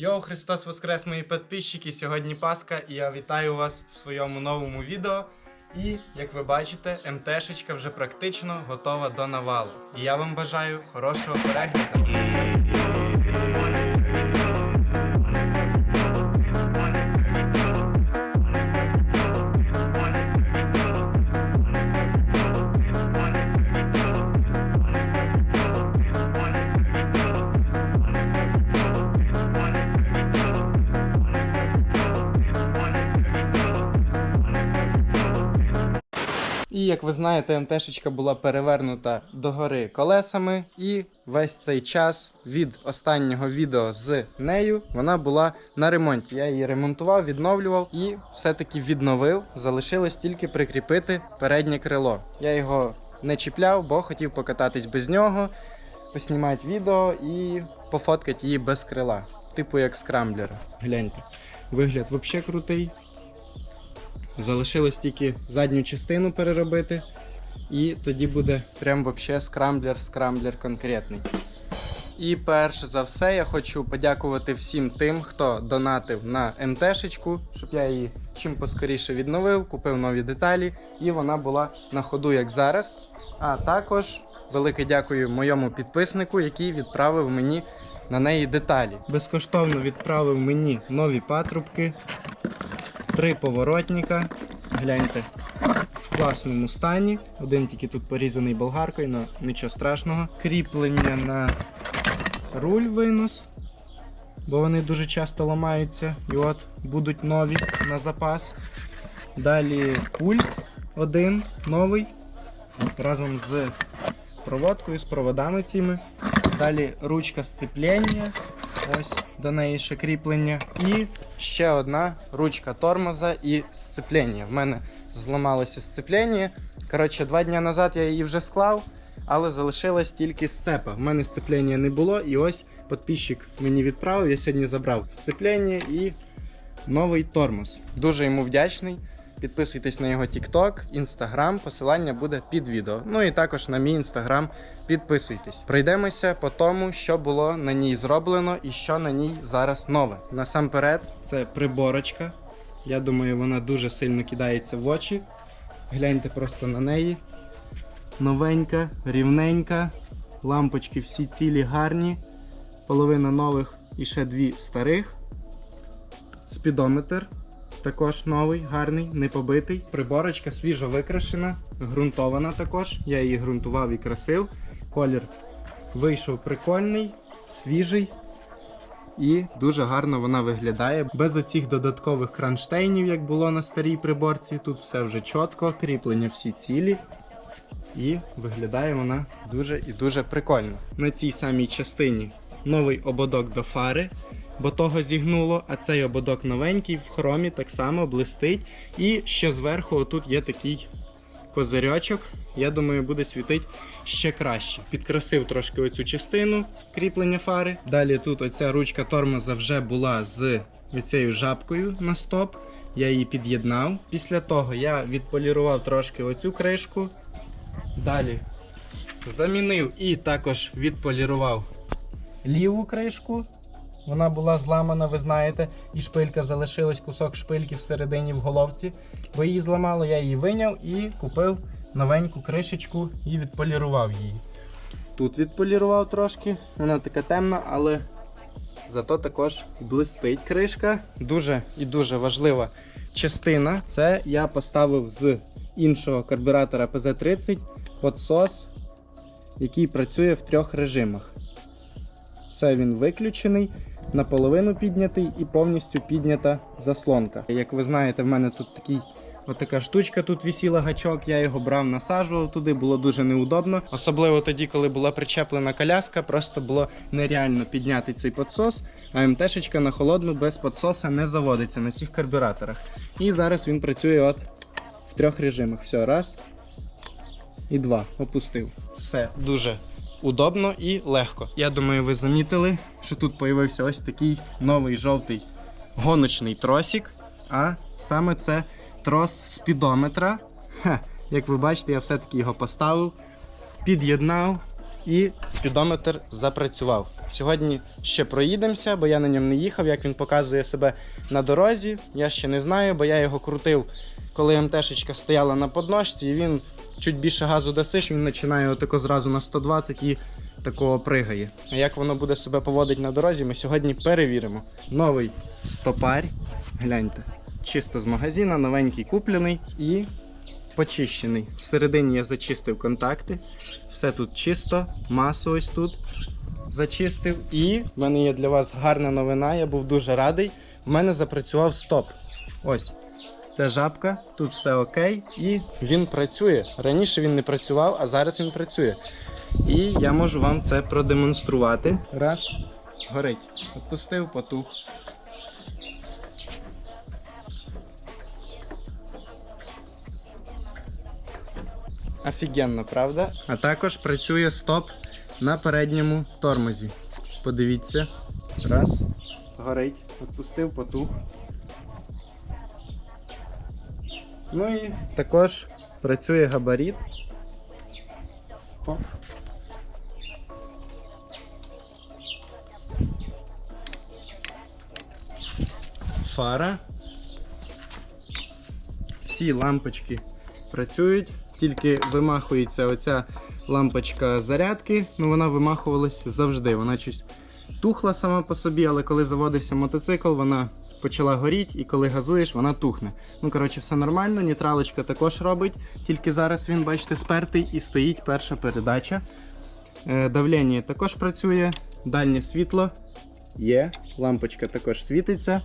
Йоу, Христос Воскрес, мої підписчики! Сьогодні Пасха і я вітаю вас в своєму новому відео. І, як ви бачите, МТшечка вже практично готова до навалу. І я вам бажаю хорошого перегляду. Як ви знаєте, МТшечка була перевернута догори колесами, і весь цей час від останнього відео з нею вона була на ремонті. Я її ремонтував, відновлював і все-таки відновив. Залишилось тільки прикріпити переднє крило. Я його не чіпляв, бо хотів покататись без нього, поснімати відео і пофоткати її без крила. Типу як скрамблера. Гляньте. Вигляд взагалі крутий. Залишилось тільки задню частину переробити. І тоді буде прям вообще скрамблер, скрамблер конкретний. І перш за все я хочу подякувати всім тим, хто донатив на МТшечку, щоб я її чим поскоріше відновив, купив нові деталі, і вона була на ходу, як зараз. А також велике дякую моєму підписнику, який відправив мені на неї деталі. Безкоштовно відправив мені нові патрубки, три поворотника. Гляньте, в класному стані. Один тільки тут порізаний болгаркою, але нічого страшного. Кріплення на руль винос, бо вони дуже часто ламаються. І от будуть нові на запас. Далі пульт один новий. Разом з проводкою, з проводами цими. Далі ручка сцеплення. Ось до неї ще кріплення. І ще одна ручка тормоза і сцеплення. В мене зламалося сцеплення. Коротше, два дні назад я її вже склав, але залишилась тільки сцепа. В мене сцеплення не було, і ось підписчик мені відправив. Я сьогодні забрав сцеплення і новий тормоз. Дуже йому вдячний. Підписуйтесь на його TikTok, Instagram, посилання буде під відео. Ну і також на мій Instagram підписуйтесь. Пройдемося по тому, що було на ній зроблено і що на ній зараз нове. Насамперед, це приборочка. Я думаю, вона дуже сильно кидається в очі. Гляньте просто на неї. Новенька, рівненька. Лампочки всі цілі гарні. Половина нових і ще дві старих. Спідометр. Також новий, гарний, не побитий. Приборочка свіжо викрашена, ґрунтована також. Я її ґрунтував і красив. Колір вийшов прикольний, свіжий. І дуже гарно вона виглядає. Без оцих додаткових кронштейнів, як було на старій приборці. Тут все вже чітко, кріплення всі цілі. І виглядає вона дуже і дуже прикольно. На цій самій частині новий ободок до фари бо того зігнуло, а цей ободок новенький в хромі так само блистить. І ще зверху отут є такий козирьочок. Я думаю, буде світити ще краще. Підкрасив трошки оцю частину кріплення фари. Далі тут оця ручка тормоза вже була з цією жабкою на стоп. Я її під'єднав. Після того я відполірував трошки оцю кришку. Далі замінив і також відполірував ліву кришку. Вона була зламана, ви знаєте, і шпилька залишилась кусок шпильки всередині в головці. Бо її зламало, я її виняв і купив новеньку кришечку і відполірував її. Тут відполірував трошки, вона така темна, але зато також блистить кришка. Дуже і дуже важлива частина. Це я поставив з іншого карбюратора PZ30 підсос, який працює в трьох режимах. Це він виключений, наполовину піднятий і повністю піднята заслонка. Як ви знаєте, в мене тут такий. Отака штучка тут висіла гачок, я його брав, насаджував туди, було дуже неудобно. Особливо тоді, коли була причеплена коляска, просто було нереально підняти цей підсос, а МТшечка на холодну без підсоса не заводиться на цих карбюраторах. І зараз він працює от в трьох режимах. Все, раз і два. Опустив. Все дуже удобно і легко. Я думаю, ви замітили, що тут з'явився ось такий новий жовтий гоночний тросик. А саме це трос спідометра. Ха, як ви бачите, я все-таки його поставив, під'єднав і спідометр запрацював. Сьогодні ще проїдемося, бо я на ньому не їхав. Як він показує себе на дорозі, я ще не знаю, бо я його крутив, коли МТшечка стояла на подножці, і він чуть більше газу дасиш, він починає отако зразу на 120 і такого пригає. А як воно буде себе поводити на дорозі, ми сьогодні перевіримо. Новий стопарь. Гляньте. Чисто з магазина, новенький куплений і почищений. Всередині я зачистив контакти. Все тут чисто, масу ось тут зачистив. І в мене є для вас гарна новина. Я був дуже радий. В мене запрацював стоп. Ось. Це жабка, тут все окей, і він працює. Раніше він не працював, а зараз він працює. І я можу вам це продемонструвати. Раз, горить. Отпустив, потух. Офігенно, правда? А також працює стоп на передньому тормозі. Подивіться. Раз. Горить. Отпустив, потух. Ну і також працює габарит. Оп. Фара. Всі лампочки працюють, тільки вимахується оця лампочка зарядки, ну вона вимахувалась завжди. Вона щось тухла сама по собі, але коли заводився мотоцикл, вона почала горіти, і коли газуєш, вона тухне. Ну, коротше, все нормально. Нейтралочка також робить, тільки зараз він, бачите, спертий і стоїть перша передача. Е, Давлення також працює, дальнє світло є, лампочка також світиться.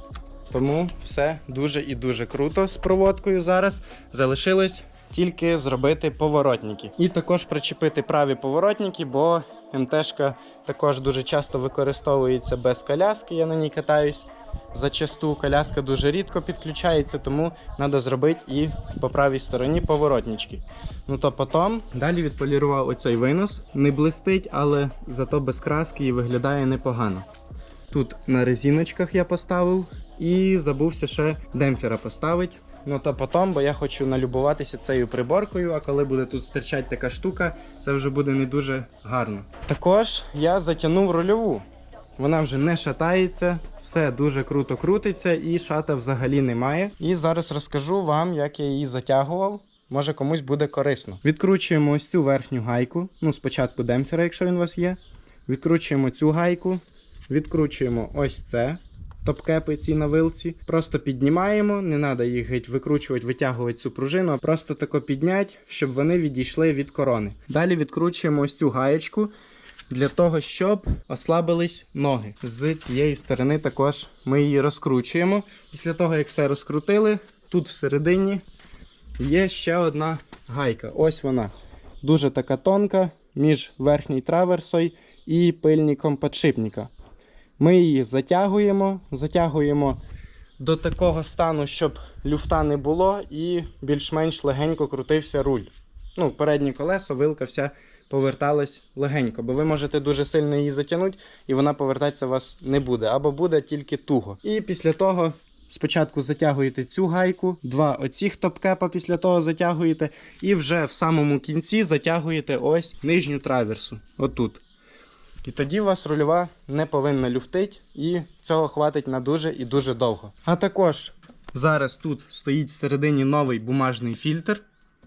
Тому все дуже і дуже круто з проводкою зараз. Залишилось тільки зробити поворотники. І також причепити праві поворотники, бо МТшка також дуже часто використовується без коляски. Я на ній катаюсь. Зачасту коляска дуже рідко підключається, тому треба зробити і по правій стороні поворотнички. Ну то потім далі відполірував оцей винос. Не блистить, але зато без краски і виглядає непогано. Тут на резиночках я поставив і забувся ще демпфера поставити. Ну то потім, бо я хочу налюбуватися цією приборкою, а коли буде тут стирчать така штука, це вже буде не дуже гарно. Також я затягнув рульову. Вона вже не шатається, все дуже круто крутиться і шата взагалі немає. І зараз розкажу вам, як я її затягував. Може комусь буде корисно. Відкручуємо ось цю верхню гайку. Ну, спочатку демпфера, якщо він у вас є. Відкручуємо цю гайку, відкручуємо ось це. Топкепи ці на вилці. Просто піднімаємо, не треба їх геть викручувати, витягувати цю пружину, а просто тако піднять, щоб вони відійшли від корони. Далі відкручуємо ось цю гаєчку для того, щоб ослабились ноги. З цієї сторони також ми її розкручуємо. Після того, як все розкрутили, тут всередині є ще одна гайка. Ось вона. Дуже така тонка між верхньою траверсою і пильником підшипника. Ми її затягуємо, затягуємо до такого стану, щоб люфта не було, і більш-менш легенько крутився руль. Ну, переднє колесо, вилка вся поверталась легенько, бо ви можете дуже сильно її затягнути, і вона повертатися у вас не буде, або буде тільки туго. І після того. Спочатку затягуєте цю гайку, два оцих топкепа після того затягуєте, і вже в самому кінці затягуєте ось нижню траверсу. Отут. І тоді у вас рульова не повинна люфтить, і цього хватить на дуже і дуже довго. А також зараз тут стоїть всередині новий бумажний фільтр.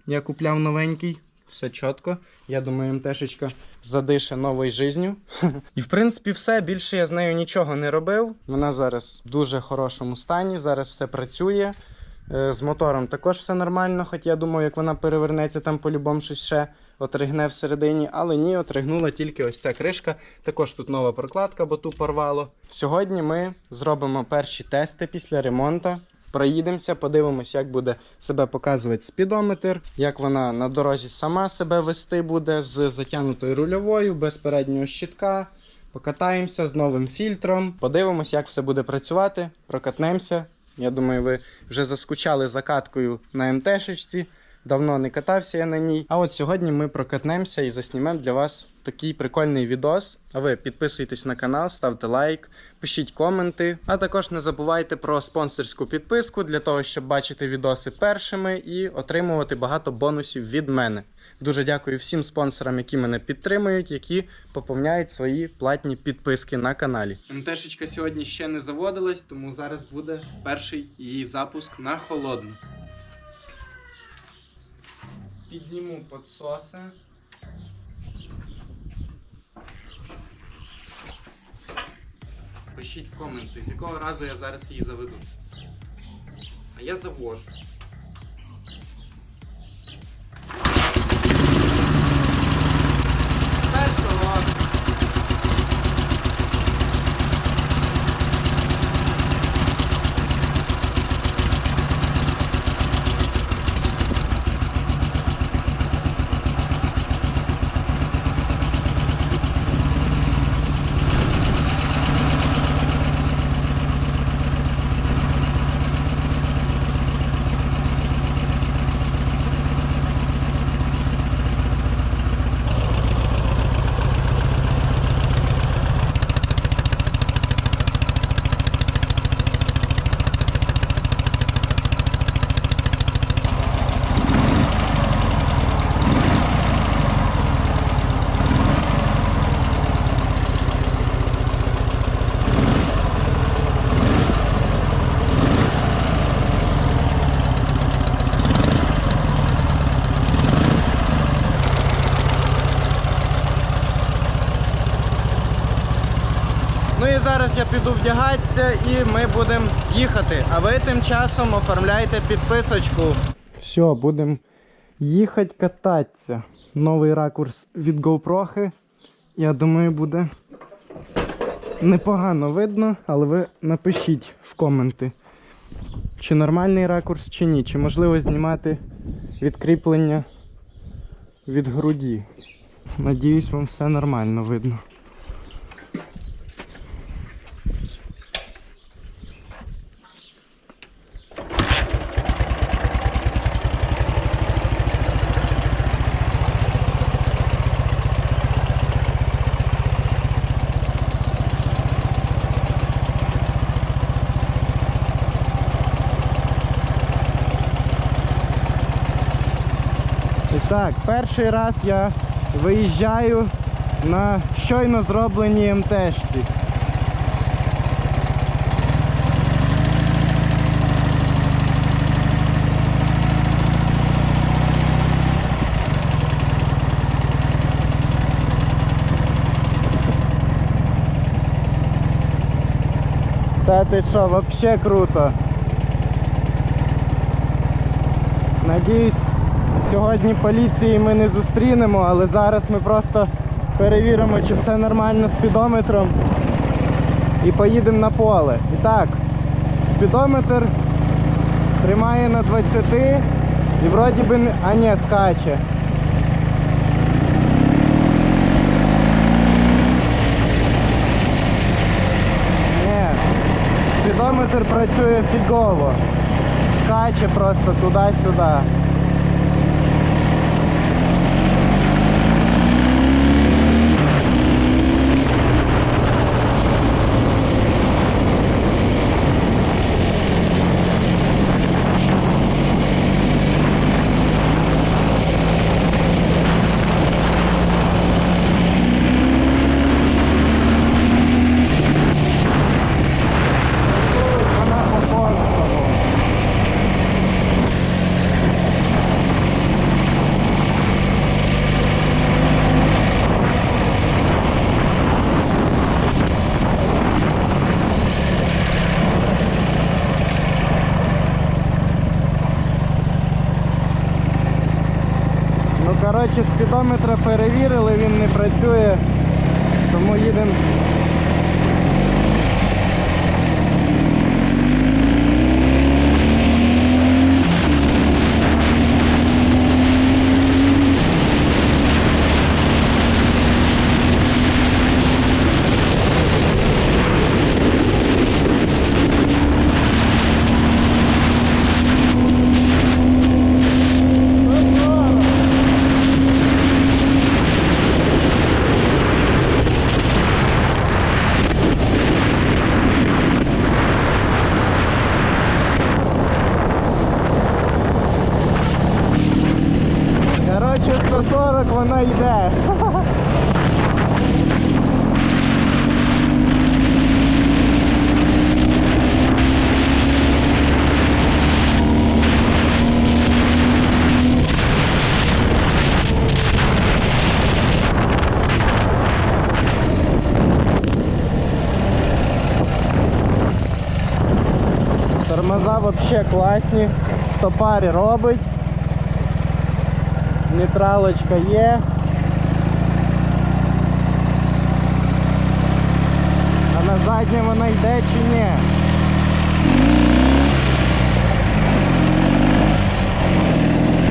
Я купляв новенький, все чітко. Я думаю, МТшечка задише новою життю. І в принципі все. Більше я з нею нічого не робив. Вона зараз в дуже хорошому стані, зараз все працює. Е, З мотором також все нормально, хоч я думаю, як вона перевернеться, там по-любому щось ще отригне всередині, але ні, отригнула тільки ось ця кришка. Також тут нова прокладка, бо ту порвало. Сьогодні ми зробимо перші тести після ремонту. Проїдемося, подивимося, як буде себе показувати спідометр, як вона на дорозі сама себе вести буде з затягнутою рульовою, без переднього щитка. Покатаємося з новим фільтром, подивимося, як все буде працювати, прокатнемося. Я думаю, ви вже заскучали за каткою на МТшечці. Давно не катався я на ній. А от сьогодні ми прокатнемося і заснімемо для вас такий прикольний відос. А ви підписуйтесь на канал, ставте лайк, пишіть коменти. А також не забувайте про спонсорську підписку для того, щоб бачити відоси першими і отримувати багато бонусів від мене. Дуже дякую всім спонсорам, які мене підтримують, які поповняють свої платні підписки на каналі. МТшечка сьогодні ще не заводилась, тому зараз буде перший її запуск на холодну. Підніму підсоси. Пишіть в коменти, з якого разу я зараз її заведу. А я завожу. Ну і зараз я піду вдягатися і ми будемо їхати. А ви тим часом оформляйте підписочку. Все, будемо їхати кататися. Новий ракурс від GoPro. Я думаю, буде непогано видно, але ви напишіть в коменти, чи нормальний ракурс, чи ні. Чи можливо знімати відкріплення від груді. Надіюсь, вам все нормально видно. Так, перший раз я виїжджаю на щойно зробленій МТшці. Та ти що, вообще круто. Надіюсь, сьогодні поліції ми не зустрінемо, але зараз ми просто перевіримо, чи все нормально з спідометром і поїдемо на поле. І так, спідометр тримає на 20 і вроді би не... А ні, скаче. Спідометр працює фігово. Скаче просто туди-сюди. Вона по-польському. Ну, спідометра перевірили, він не працює, тому їдемо класні, стопарі робить. Нейтралочка є. А на заднє вона йде чи ні?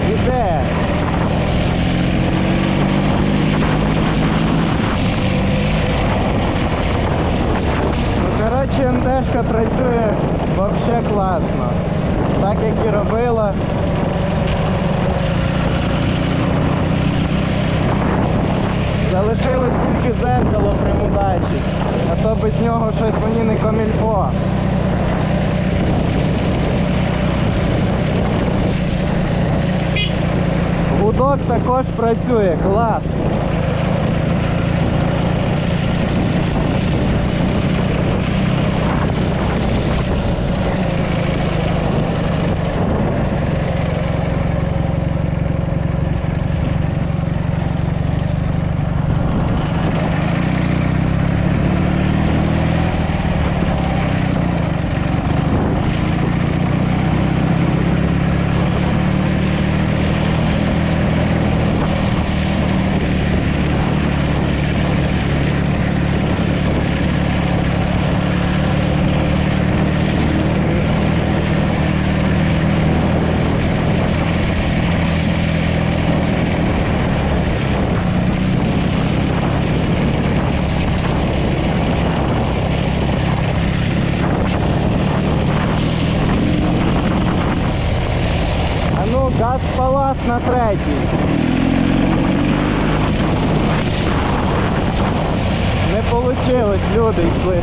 Іде. Ну, коротше, МТшка працює вообще класно. Так як і робила. Залишилось тільки зеркало примудачить, а то без нього щось мені не комільфо. Гудок також працює, клас. А ну, газ в на третій. Не получилось, люди йшли.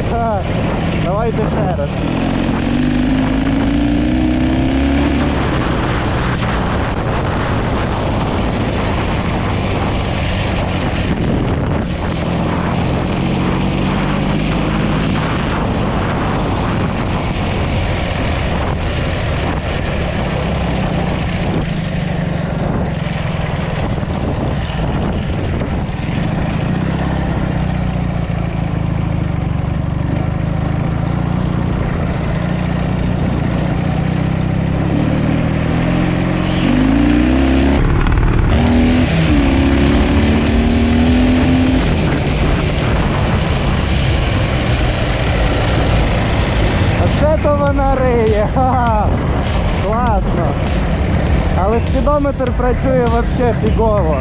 Давайте ще раз. Оце то вона риє. Ха-ха. Класно. Але спідометр працює взагалі фігово.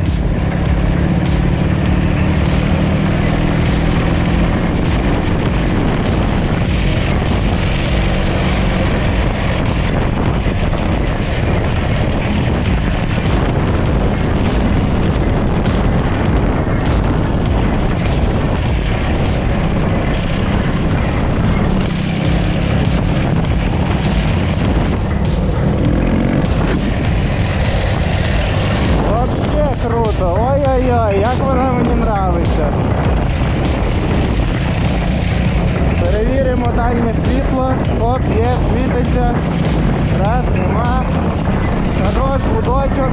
Вообще круто. Ой-ой-ой, як вона мені нравиться. Перевіримо дальнє світло. Світиться. Раз, нема. Хорош, гудочок.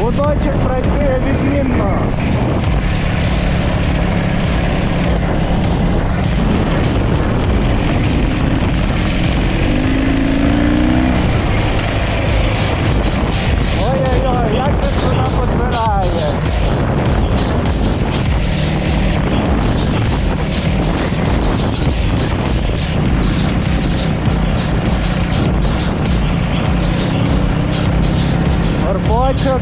Гудочок працює відмінно. Ой-ой-ой, як же ж вона подбирає. Горбочок.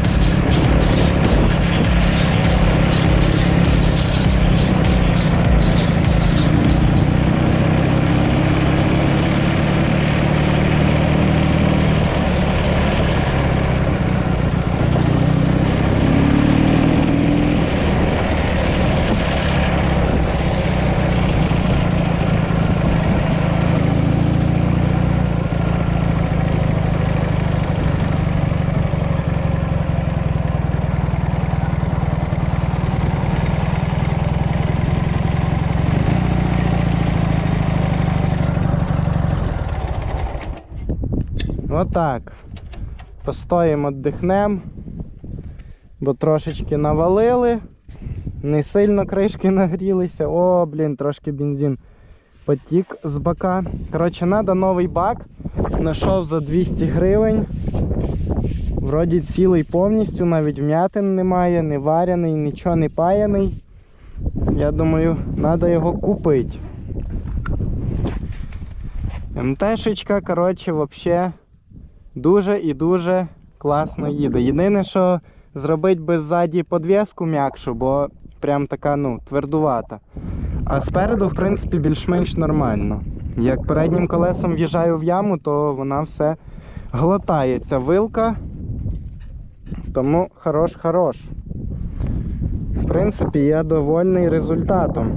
Отак. Постоїмо, дихнем, бо трошечки навалили. Не сильно кришки нагрілися. О, блін, трошки бензин потік з бака. Коротше, треба новий бак. Знайшов за 200 гривень. Вроді цілий повністю, навіть вмятин немає, не варений, нічого не паяний. Я думаю, треба його купити. МТшечка, коротше, взагалі дуже і дуже класно їде. Єдине, що зробити би ззаді подвіску м'якшу, бо прям така, ну, твердувата. А спереду, в принципі, більш-менш нормально. Як переднім колесом в'їжджаю в яму, то вона все глотає ця вилка. Тому хорош-хорош. В принципі, я довольний результатом.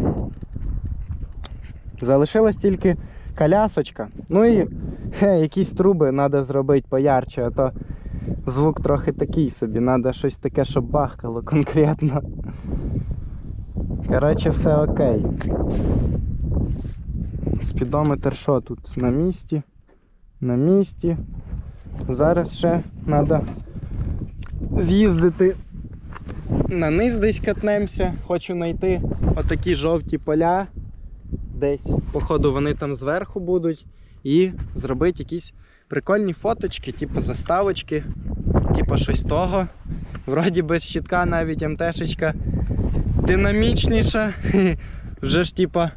Залишилась тільки колясочка. Ну і хе, якісь труби треба зробити поярче, а то звук трохи такий собі. Треба щось таке, щоб бахкало конкретно. Коротше, все окей. Спідометр що тут? На місці. На місці. Зараз ще треба з'їздити на низ десь катнемося. Хочу знайти отакі жовті поля. Десь, походу, вони там зверху будуть. І зробити якісь прикольні фоточки, типу заставочки, типу щось того. Вроді без щитка навіть МТшечка динамічніша. Вже ж типа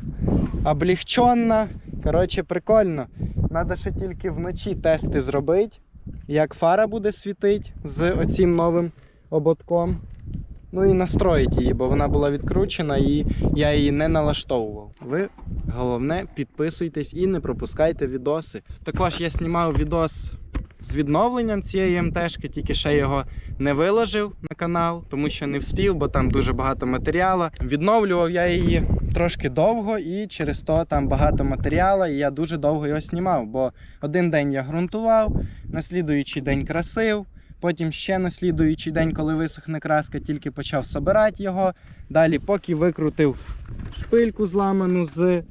облегченна. Коротше, прикольно. Треба ще тільки вночі тести зробити, як фара буде світити з оцим новим ободком. Ну і настроїть її, бо вона була відкручена і я її не налаштовував. Ви головне підписуйтесь і не пропускайте відоси. Також я знімав відос з відновленням цієї МТшки, тільки ще його не виложив на канал, тому що не вспів, бо там дуже багато матеріалу. Відновлював я її трошки довго і через то там багато матеріалу, і я дуже довго його знімав, бо один день я ґрунтував, на слідуючий день красив. Потім ще на слідуючий день, коли висохне краска, тільки почав собирати його. Далі, поки викрутив шпильку зламану з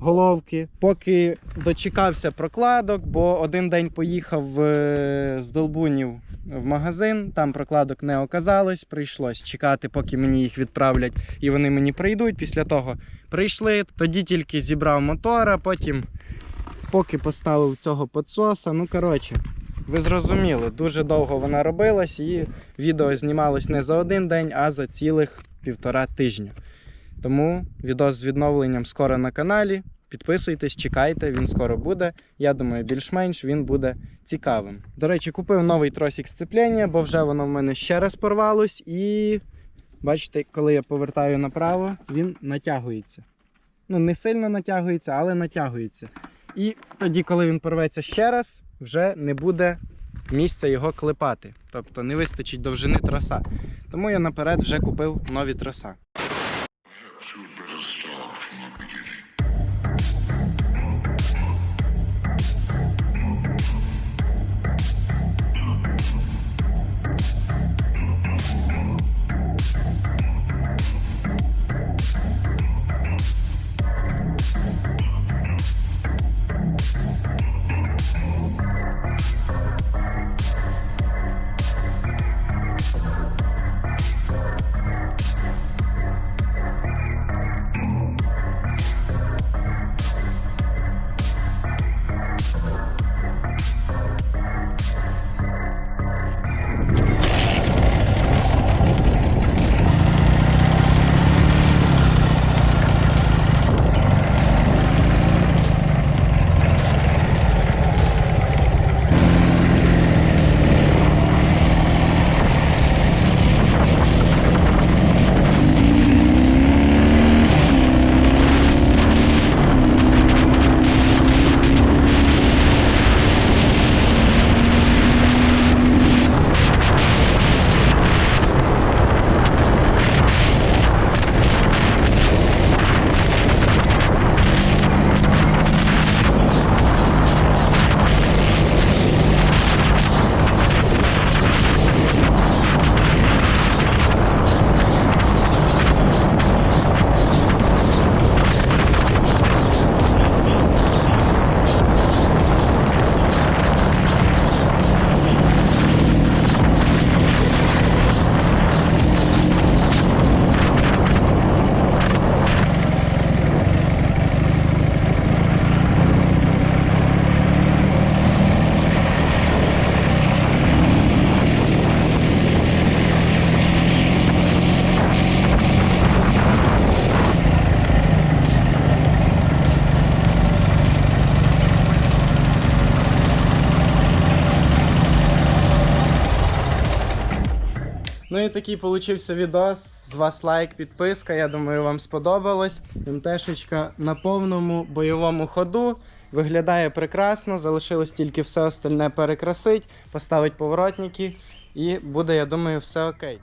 головки, поки дочекався прокладок, бо один день поїхав е, з Долбунів в магазин, там прокладок не оказалось. Прийшлось чекати, поки мені їх відправлять і вони мені прийдуть. Після того прийшли, тоді тільки зібрав мотора, потім поки поставив цього підсоса. Ну, коротше. Ви зрозуміли, дуже довго вона робилась і відео знімалось не за один день, а за цілих півтора тижня. Тому відео з відновленням скоро на каналі. Підписуйтесь, чекайте, він скоро буде. Я думаю, більш-менш він буде цікавим. До речі, купив новий тросик сцеплення, бо вже воно в мене ще раз порвалось. І бачите, коли я повертаю направо, він натягується. Ну, не сильно натягується, але натягується. І тоді, коли він порветься ще раз, вже не буде місця його клепати. Тобто не вистачить довжини троса. Тому я наперед вже купив нові троса. Ну і такий получився відос. З вас лайк, підписка. Я думаю, вам сподобалось. МТшечка на повному бойовому ходу. Виглядає прекрасно. Залишилось тільки все остальне перекрасить, поставити поворотники, і буде, я думаю, все окей.